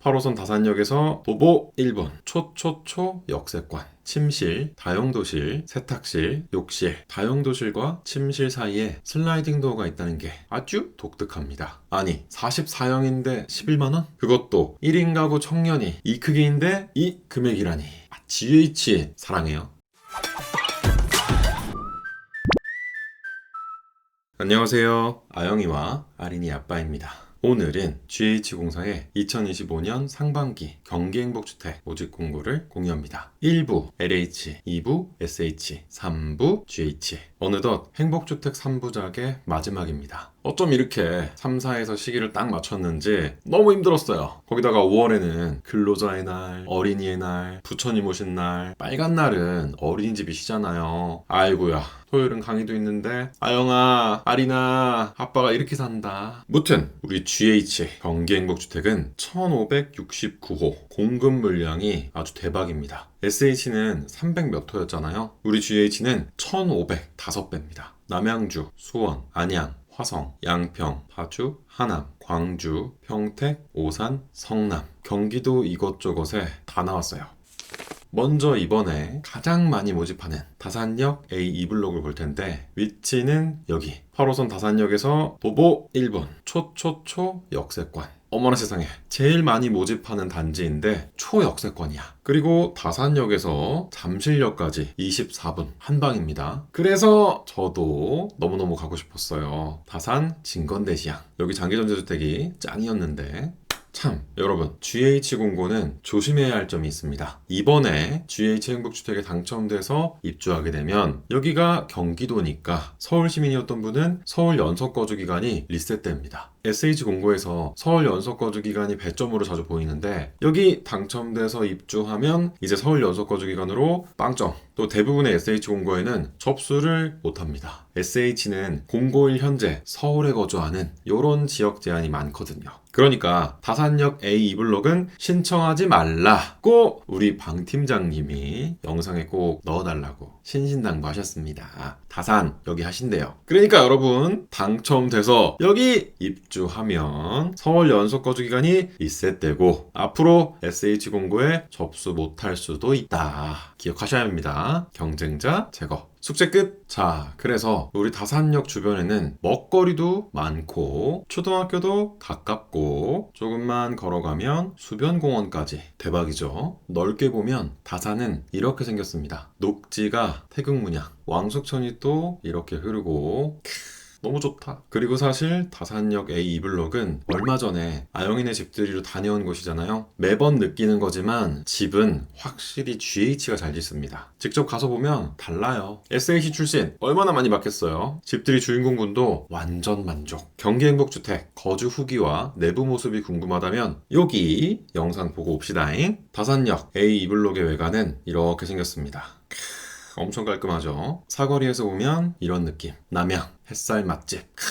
8호선 다산역에서 도보 1번 초초초 역세권 침실, 다용도실, 세탁실, 욕실, 다용도실과 침실 사이에 슬라이딩 도어가 있다는 게 아주 독특합니다. 아니 44형인데 11만원? 그것도 1인 가구 청년이 이 크기인데 이 금액이라니 아, GH 사랑해요. 안녕하세요. 아영이와 아린이 아빠입니다. 오늘은 GH공사의 2025년 상반기 경기행복주택 모집 공고를 공유합니다. 1부 LH, 2부 SH, 3부 GH. 어느덧 행복주택 3부작의 마지막입니다. 어쩜 이렇게 3, 4에서 시기를 딱 맞췄는지 너무 힘들었어요. 거기다가 5월에는 근로자의 날, 어린이의 날, 부처님 오신 날, 빨간 날은 어린이집이시잖아요. 아이고야. 토요일은 강의도 있는데 아영아, 아리나, 아빠가 이렇게 산다. 무튼 우리 GH 경기행복주택은 1569호 공급 물량이 아주 대박입니다. SH는 300 몇 호였잖아요. 우리 GH는 1505배입니다. 남양주, 수원, 안양, 화성, 양평, 파주, 하남, 광주, 평택, 오산, 성남, 경기도 이것저것에 다 나왔어요. 먼저 이번에 가장 많이 모집하는 다산역 A 2 블록을 볼 텐데 위치는 여기. 8호선 다산역에서 도보 1번 초초초 역세권. 어머나 세상에. 제일 많이 모집하는 단지인데 초역세권이야. 그리고 다산역에서 잠실역까지 24분 한 방입니다. 그래서 저도 너무너무 가고 싶었어요. 다산 진건대시장 여기 장기전자주택이 짱이었는데 참, 여러분, GH 공고는 조심해야 할 점이 있습니다. 이번에 GH 행복주택에 당첨돼서 입주하게 되면 여기가 경기도니까 서울 시민이었던 분은 서울 연속 거주 기간이 리셋됩니다. SH 공고에서 서울 연속 거주 기간이 배점으로 자주 보이는데 여기 당첨돼서 입주하면 이제 서울 연속 거주 기간으로 빵점. 또 대부분의 SH 공고에는 접수를 못 합니다. SH는 공고일 현재 서울에 거주하는 이런 지역 제한이 많거든요. 그러니까 다산역 A 2블록은 신청하지 말라고 우리 방 팀장님이 영상에 꼭 넣어달라고 신신당부하셨습니다. 다산 여기 하신대요. 그러니까 여러분 당첨돼서 여기 입주하면 서울 연속 거주 기간이 리셋되고 앞으로 SH 공고에 접수 못할 수도 있다. 기억하셔야 합니다. 경쟁자 제거. 숙제 끝! 자, 그래서 우리 다산역 주변에는 먹거리도 많고, 초등학교도 가깝고, 조금만 걸어가면 수변공원까지 대박이죠. 넓게 보면 다산은 이렇게 생겼습니다. 녹지가 태극 문양, 왕숙천이 또 이렇게 흐르고, 너무 좋다. 그리고 사실 다산역 A 2블록은 얼마 전에 아영이네 집들이로 다녀온 곳이잖아요. 매번 느끼는 거지만 집은 확실히 GH가 잘 짓습니다. 직접 가서 보면 달라요. SH 출신 얼마나 많이 받겠어요. 집들이 주인공분도 완전 만족. 경기행복주택 거주 후기와 내부 모습이 궁금하다면 여기 영상 보고 옵시다잉. 다산역 A 2블록의 외관은 이렇게 생겼습니다. 엄청 깔끔하죠. 사거리에서 보면 이런 느낌. 남양 햇살 맛집. 크,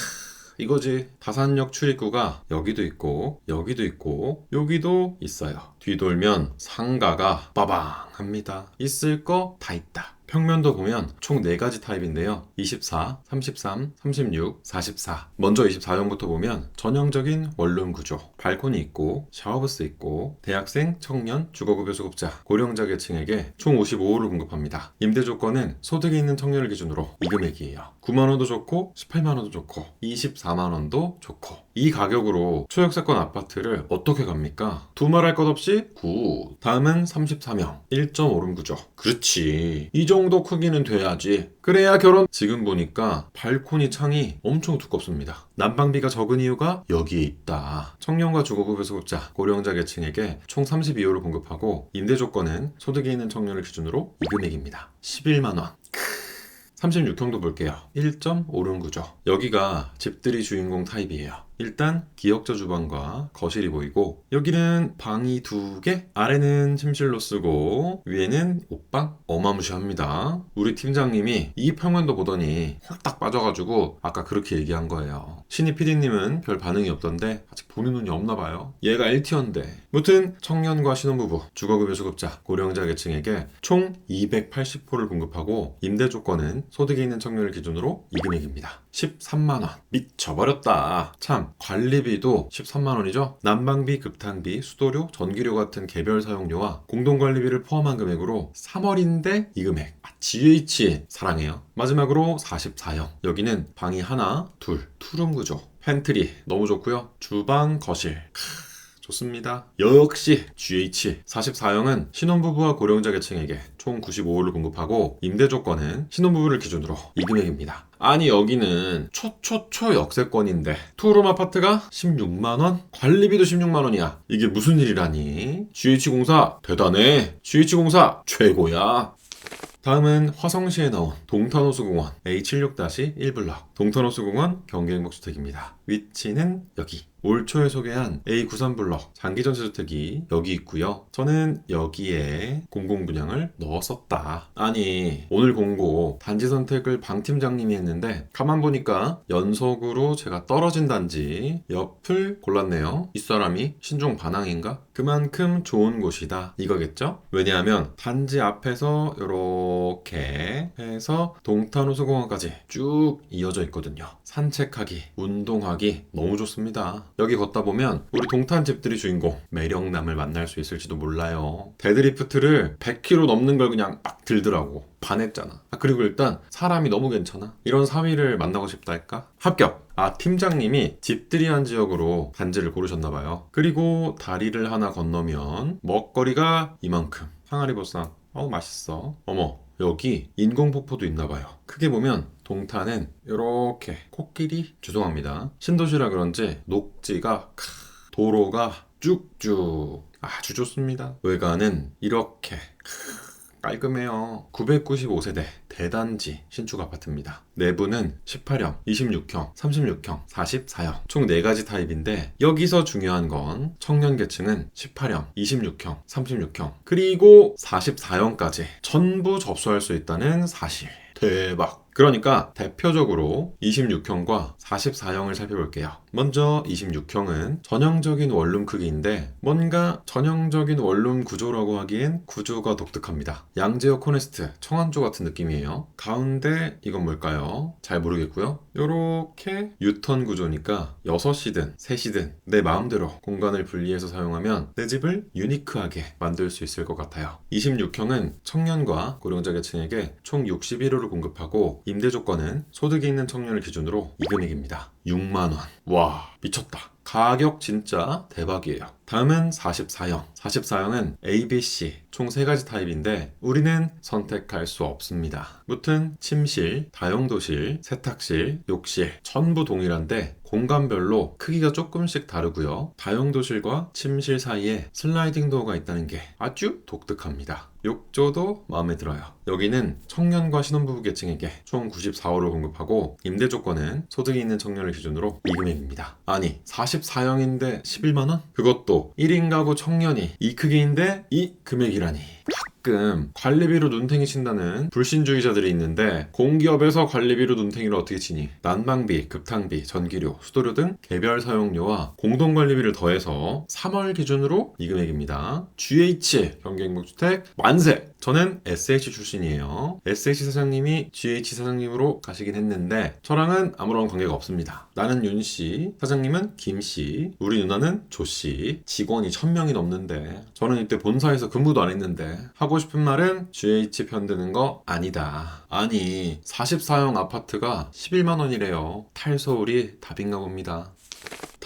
이거지. 다산역 출입구가 여기도 있고 여기도 있고 여기도 있어요. 뒤돌면 상가가 빠방합니다. 있을 거 다 있다. 평면도 보면 총 4가지 타입인데요. 24, 33, 36, 44. 먼저 24형부터 보면 전형적인 원룸 구조. 발코니 있고 샤워부스 있고 대학생, 청년, 주거급여 수급자, 고령자 계층에게 총 55호를 공급합니다. 임대 조건은 소득이 있는 청년을 기준으로 이 금액이에요. 9만 원도 좋고 18만 원도 좋고 24만 원도 좋고 이 가격으로 초역세권 아파트를 어떻게 갑니까? 두말할 것 없이 9. 다음은 33형 1.5룸 구조. 그렇지. 이 정도 크기는 돼야지. 그래야 결혼. 지금 보니까 발코니 창이 엄청 두껍습니다. 난방비가 적은 이유가 여기에 있다. 청년과 주거급여 수급자, 고령자 계층에게 총 32호를 공급하고 임대 조건은 소득이 있는 청년을 기준으로 이 금액입니다. 11만 원. 36형도 볼게요. 1.5룸 구조. 여기가 집들이 주인공 타입이에요. 일단 기역자 주방과 거실이 보이고 여기는 방이 두 개, 아래는 침실로 쓰고 위에는 옷방 어마무시합니다. 우리 팀장님이 이 평면도 보더니 홀딱 빠져가지고 아까 그렇게 얘기한 거예요. 신입 PD님은 별 반응이 없던데 아직 보는 눈이 없나 봐요. 얘가 1티어인데 무튼 청년과 신혼부부, 주거급여 수급자, 고령자 계층에게 총 280호를 공급하고 임대 조건은 소득이 있는 청년을 기준으로 이 금액입니다. 13만원. 미쳐버렸다. 참, 관리비도 13만원이죠? 난방비, 급탕비, 수도료, 전기료 같은 개별 사용료와 공동관리비를 포함한 금액으로 3월인데 이 금액. 아, GH 사랑해요. 마지막으로 44형. 여기는 방이 하나, 둘, 투룸 구조. 팬트리 너무 좋고요. 주방, 거실. 좋습니다. 역시 GH 44형은 신혼부부와 고령자 계층에게 총 95호를 공급하고 임대 조건은 신혼부부를 기준으로 이 금액입니다. 아니 여기는 초초초 역세권인데 투룸 아파트가 16만원? 관리비도 16만원이야. 이게 무슨 일이라니? GH공사 대단해. GH공사 최고야. 다음은 화성시에 나온 동탄호수공원 A76-1블럭 동탄호수공원 경기행복주택입니다. 위치는 여기. 올 초에 소개한 A93블럭 장기전세주택이 여기 있고요. 저는 여기에 공공분양을 넣었었다. 아니 오늘 공고 단지 선택을 방 팀장님이 했는데 가만 보니까 연속으로 제가 떨어진 단지 옆을 골랐네요. 이 사람이 신종 반항인가? 그만큼 좋은 곳이다 이거겠죠? 왜냐하면 단지 앞에서 이렇게 해서 동탄호수공원까지 쭉 이어져 있거든요. 산책하기, 운동하기 너무 좋습니다. 여기 걷다 보면 우리 동탄 집들이 주인공 매력남을 만날 수 있을지도 몰라요. 데드리프트를 100km 넘는 걸 그냥 막 들더라고. 반했잖아. 아, 그리고 일단 사람이 너무 괜찮아. 이런 사위를 만나고 싶다 할까? 합격. 아, 팀장님이 집들이한 지역으로 단지를 고르셨나봐요. 그리고 다리를 하나 건너면 먹거리가 이만큼. 항아리 보쌈. 어우, 맛있어. 어머, 여기 인공폭포도 있나봐요. 크게 보면 동탄은 이렇게 코끼리 죄송합니다. 신도시라 그런지 녹지가 크, 도로가 쭉쭉 아주 좋습니다. 외관은 이렇게 크, 깔끔해요. 995세대 대단지 신축 아파트입니다. 내부는 18형, 26형, 36형, 44형 총 4가지 타입인데 여기서 중요한 건 청년 계층은 18형, 26형, 36형 그리고 44형까지 전부 접수할 수 있다는 사실. 대박. 그러니까 대표적으로 26형과 44형을 살펴볼게요. 먼저 26형은 전형적인 원룸 크기인데 뭔가 전형적인 원룸 구조라고 하기엔 구조가 독특합니다. 양제어 코네스트, 청안조 같은 느낌이에요. 가운데 이건 뭘까요? 잘 모르겠고요. 이렇게 유턴 구조니까 6시든 3시든 내 마음대로 공간을 분리해서 사용하면 내 집을 유니크하게 만들 수 있을 것 같아요. 26형은 청년과 고령자 계층에게 총 61호를 공급하고 임대 조건은 소득이 있는 청년을 기준으로 이 금액입니다. 6만 원. 와, 미쳤다. 가격 진짜 대박이에요. 다음은 44형. 44형은 A, B, C 총 3가지 타입인데 우리는 선택할 수 없습니다. 무튼 침실, 다용도실, 세탁실, 욕실 전부 동일한데 공간별로 크기가 조금씩 다르고요. 다용도실과 침실 사이에 슬라이딩 도어가 있다는 게 아주 독특합니다. 욕조도 마음에 들어요. 여기는 청년과 신혼부부 계층에게 총 94호를 공급하고 임대 조건은 소득이 있는 청년을 기준으로 이 금액입니다. 아니 44형인데 11만원? 그것도 1인 가구 청년이 이 크기인데 이 금액이라니. 가끔 관리비로 눈탱이 친다는 불신주의자들이 있는데 공기업에서 관리비로 눈탱이를 어떻게 치니? 난방비, 급탕비, 전기료, 수도료 등 개별 사용료와 공동관리비를 더해서 3월 기준으로 이 금액입니다. GH 경기행복주택 만세! 저는 SH 출신이에요. SH 사장님이 GH 사장님으로 가시긴 했는데 저랑은 아무런 관계가 없습니다. 나는 윤 씨, 사장님은 김 씨, 우리 누나는 조 씨. 직원이 1000명이 넘는데 저는 이때 본사에서 근무도 안 했는데 하고 싶은 말은 GH 편드는 거 아니다. 아니 44형 아파트가 11만 원이래요. 탈서울이 답인가 봅니다.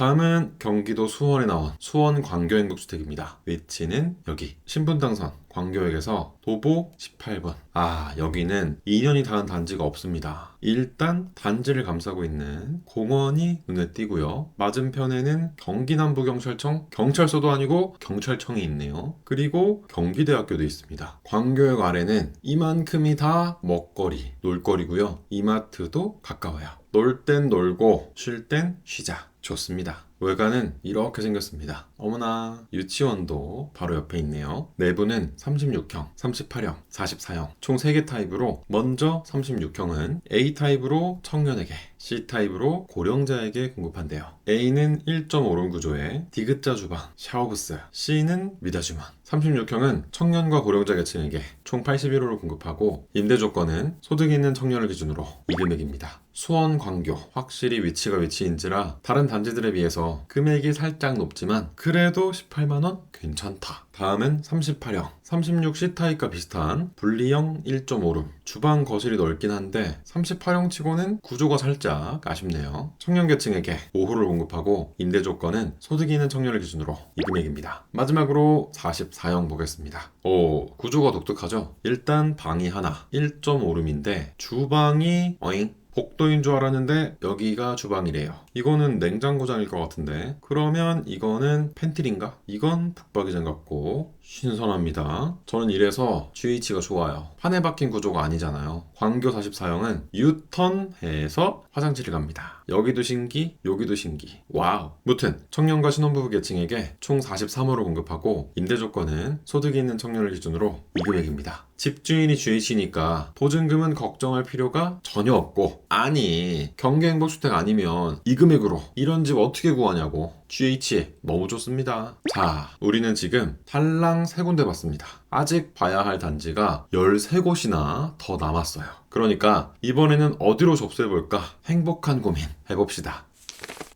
다음은 경기도 수원에 나온 수원 광교행복주택입니다. 위치는 여기 신분당선 광교역에서 도보 18번. 아 여기는 2년이 닿은 단지가 없습니다. 일단 단지를 감싸고 있는 공원이 눈에 띄고요. 맞은편에는 경기남부경찰청 경찰서도 아니고 경찰청이 있네요. 그리고 경기대학교도 있습니다. 광교역 아래는 이만큼이 다 먹거리, 놀거리고요. 이마트도 가까워요. 놀 땐 놀고 쉴 땐 쉬자. 좋습니다. 외관은 이렇게 생겼습니다. 어머나 유치원도 바로 옆에 있네요. 내부는 36형, 38형, 44형 총 3개 타입으로 먼저 36형은 A 타입으로 청년에게 C 타입으로 고령자에게 공급한대요. A는 1.5룸 구조의 디귿자 주방, 샤워부스, C는 미다주문. 36형은 청년과 고령자 계층에게 총 81호를 공급하고 임대 조건은 소득이 있는 청년을 기준으로 이 금액입니다. 수원, 광교 확실히 위치가 위치인지라 다른 단지들에 비해서 금액이 살짝 높지만 그 래도 18만원 괜찮다. 다음은 38형 36C 타입과 비슷한 분리형 1.5룸 주방 거실이 넓긴 한데 38형 치고는 구조가 살짝 아쉽네요. 청년 계층에게 5호를 공급하고 임대 조건은 소득이 있는 청년을 기준으로 이 금액입니다. 마지막으로 44형 보겠습니다. 오 구조가 독특하죠? 일단 방이 하나 1.5룸인데 주방이 어잉 복도인 줄 알았는데 여기가 주방이래요. 이거는 냉장고장일 것 같은데 그러면 이거는 팬트리인가? 이건 북박이장 같고 신선합니다. 저는 이래서 GH가 좋아요. 판에 박힌 구조가 아니잖아요. 광교 44형은 유턴해서 화장실을 갑니다. 여기도 신기, 여기도 신기. 와우. 무튼 청년과 신혼부부 계층에게 총 43호를 공급하고 임대 조건은 소득이 있는 청년을 기준으로 이 금액입니다. 집주인이 GH니까 보증금은 걱정할 필요가 전혀 없고 아니 경계행복주택 아니면 이 금액으로 이런 집 어떻게 구하냐고 GH 너무 좋습니다. 자, 우리는 지금 탈랑 세 군데 봤습니다. 아직 봐야 할 단지가 13곳이나 더 남았어요. 그러니까 이번에는 어디로 접수해볼까 행복한 고민 해봅시다.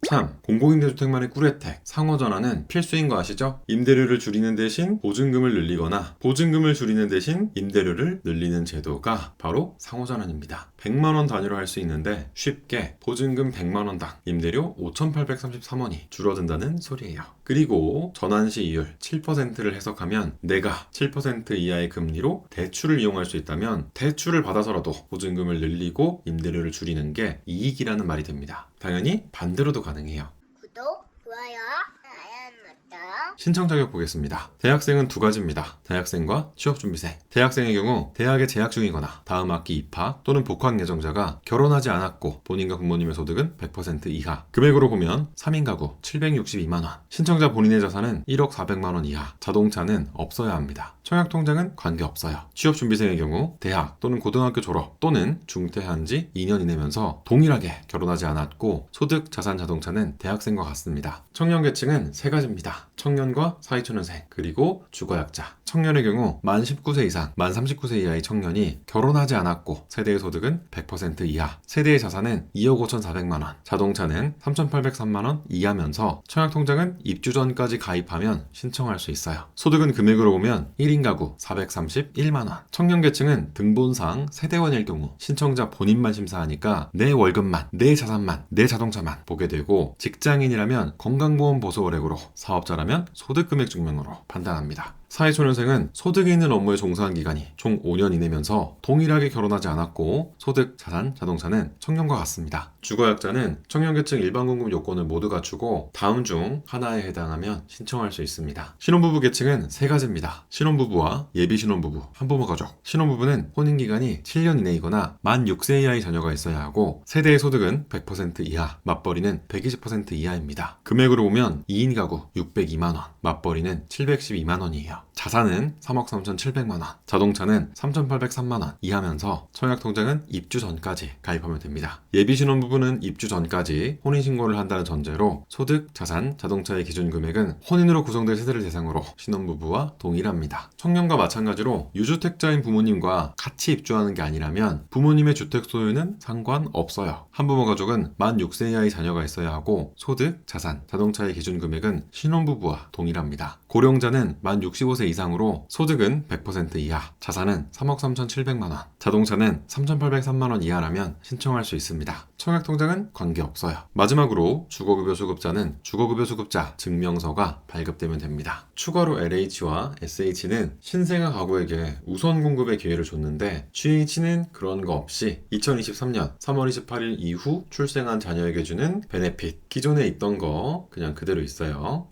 참, 공공임대주택만의 꿀혜택, 상호전환은 필수인 거 아시죠? 임대료를 줄이는 대신 보증금을 늘리거나 보증금을 줄이는 대신 임대료를 늘리는 제도가 바로 상호전환입니다. 100만원 단위로 할 수 있는데 쉽게 보증금 100만원당 임대료 5,833원이 줄어든다는 소리예요. 그리고 전환 시 이율 7%를 해석하면 내가 7% 이하의 금리로 대출을 이용할 수 있다면 대출을 받아서라도 보증금을 늘리고 임대료를 줄이는 게 이익이라는 말이 됩니다. 당연히 반대로도 가능 해요. 구독, 좋아요, 알람 맞다. 신청 자격 보겠습니다. 대학생은 두 가지입니다. 대학생과 취업준비생. 대학생의 경우 대학에 재학 중이거나 다음 학기 입학 또는 복학 예정자가 결혼하지 않았고 본인과 부모님의 소득은 100% 이하. 금액으로 보면 3인 가구 762만 원. 신청자 본인의 자산은 1억 400만 원 이하. 자동차는 없어야 합니다. 청약 통장은 관계 없어요. 취업 준비생의 경우 대학 또는 고등학교 졸업 또는 중퇴한 지 2년 이내면서 동일하게 결혼하지 않았고 소득, 자산, 자동차는 대학생과 같습니다. 청년 계층은 세 가지입니다. 청년 과 사회초년생 그리고 주거약자. 청년의 경우 만 19세 이상, 만 39세 이하의 청년이 결혼하지 않았고 세대의 소득은 100% 이하, 세대의 자산은 2억 5,400만 원, 자동차는 3,803만 원 이하면서 청약통장은 입주 전까지 가입하면 신청할 수 있어요. 소득은 금액으로 보면 1인 가구 431만 원. 청년 계층은 등본상 세대원일 경우 신청자 본인만 심사하니까 내 월급만, 내 자산만, 내 자동차만 보게 되고 직장인이라면 건강보험 보수 월액으로 사업자라면 소득 금액 증명으로 판단합니다. 사회초년생은 소득이 있는 업무에 종사한 기간이 총 5년 이내면서 동일하게 결혼하지 않았고 소득, 자산, 자동차는 청년과 같습니다. 주거약자는 청년계층 일반공급 요건을 모두 갖추고 다음 중 하나에 해당하면 신청할 수 있습니다. 신혼부부 계층은 세 가지입니다. 신혼부부와 예비신혼부부, 한부모 가족. 신혼부부는 혼인기간이 7년 이내이거나 만 6세 이하의 자녀가 있어야 하고 세대의 소득은 100% 이하, 맞벌이는 120% 이하입니다. 금액으로 보면 2인 가구 602만원, 맞벌이는 712만원이에요. 자산은 3억 3,700만 원, 자동차는 3,803만 원 이하면서 청약 통장은 입주 전까지 가입하면 됩니다. 예비 신혼부부는 입주 전까지 혼인 신고를 한다는 전제로 소득, 자산, 자동차의 기준 금액은 혼인으로 구성된 세대를 대상으로 신혼부부와 동일합니다. 청년과 마찬가지로 유주택자인 부모님과 같이 입주하는 게 아니라면 부모님의 주택 소유는 상관없어요. 한부모 가족은 만 6세 이하의 자녀가 있어야 하고 소득, 자산, 자동차의 기준 금액은 신혼부부와 동일합니다. 고령자는 만 65세 이상으로 소득은 100% 이하, 자산은 3억 3,700만 원, 자동차는 3,803만 원 이하라면 신청할 수 있습니다. 청약통장은 관계없어요. 마지막으로 주거급여 수급자는 주거급여 수급자 증명서가 발급되면 됩니다. 추가로 LH와 SH는 신생아 가구에게 우선 공급의 기회를 줬는데 GH는 그런 거 없이 2023년 3월 28일 이후 출생한 자녀에게 주는 베네핏 기존에 있던 거 그냥 그대로 있어요.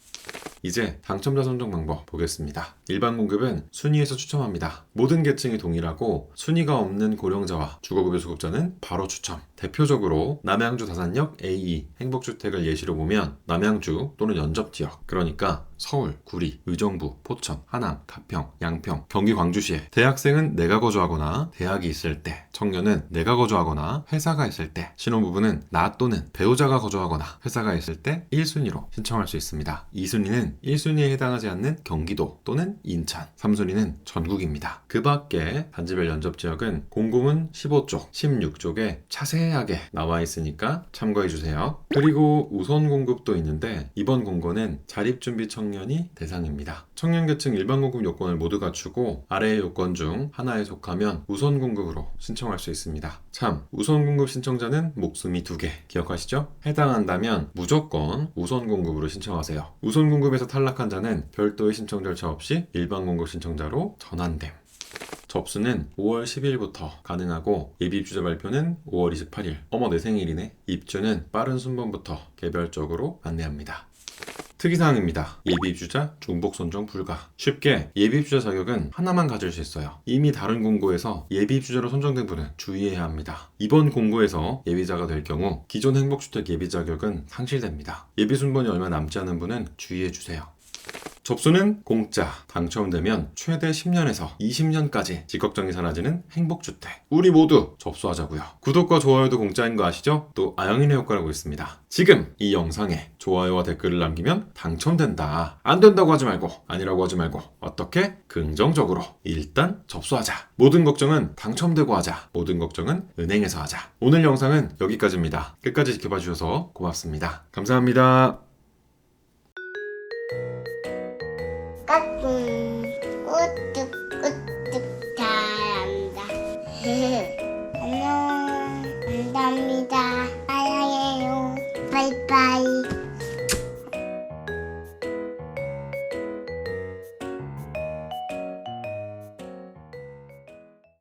이제 당첨자 선정 방법 보겠습니다. 일반 공급은 순위에서 추첨합니다. 모든 계층이 동일하고 순위가 없는 고령자와 주거급여 수급자는 바로 추첨. 대표적으로 남양주 다산역 A2 행복주택을 예시로 보면 남양주 또는 연접 지역 그러니까 서울, 구리, 의정부, 포천, 하남, 가평, 양평, 경기 광주시에 대학생은 내가 거주하거나 대학이 있을 때, 청년은 내가 거주하거나 회사가 있을 때, 신혼부부는 나 또는 배우자가 거주하거나 회사가 있을 때 1순위로 신청할 수 있습니다. 2순위는 1순위에 해당하지 않는 경기도 또는 인천, 3순위는 전국입니다. 그 밖에 단지별 연접 지역은 공고문 15쪽, 16쪽에 자세하게 나와 있으니까 참고해 주세요. 그리고 우선 공급도 있는데 이번 공고는 자립준비 청년 이 대상입니다. 청년계층 일반 공급 요건을 모두 갖추고 아래의 요건 중 하나에 속하면 우선 공급으로 신청할 수 있습니다. 참, 우선 공급 신청자는 목숨이 두 개 기억하시죠? 해당한다면 무조건 우선 공급으로 신청하세요. 우선 공급에서 탈락한 자는 별도의 신청 절차 없이 일반 공급 신청자로 전환됨. 접수는 5월 10일부터 가능하고 예비 입주자 발표는 5월 28일. 어머 내 생일이네. 입주는 빠른 순번부터 개별적으로 안내합니다. 특이사항입니다. 예비 입주자 중복 선정 불가. 쉽게 예비 입주자 자격은 하나만 가질 수 있어요. 이미 다른 공고에서 예비 입주자로 선정된 분은 주의해야 합니다. 이번 공고에서 예비자가 될 경우 기존 행복주택 예비 자격은 상실됩니다. 예비 순번이 얼마 남지 않은 분은 주의해 주세요. 접수는 공짜. 당첨되면 최대 10년에서 20년까지 직업정이 사라지는 행복주택. 우리 모두 접수하자고요. 구독과 좋아요도 공짜인 거 아시죠? 또 아영인의 효과라고 있습니다. 지금 이 영상에 좋아요와 댓글을 남기면 당첨된다. 안 된다고 하지 말고 아니라고 하지 말고 어떻게 긍정적으로 일단 접수하자. 모든 걱정은 당첨되고 하자. 모든 걱정은 은행에서 하자. 오늘 영상은 여기까지입니다. 끝까지 지켜봐 주셔서 고맙습니다. 감사합니다.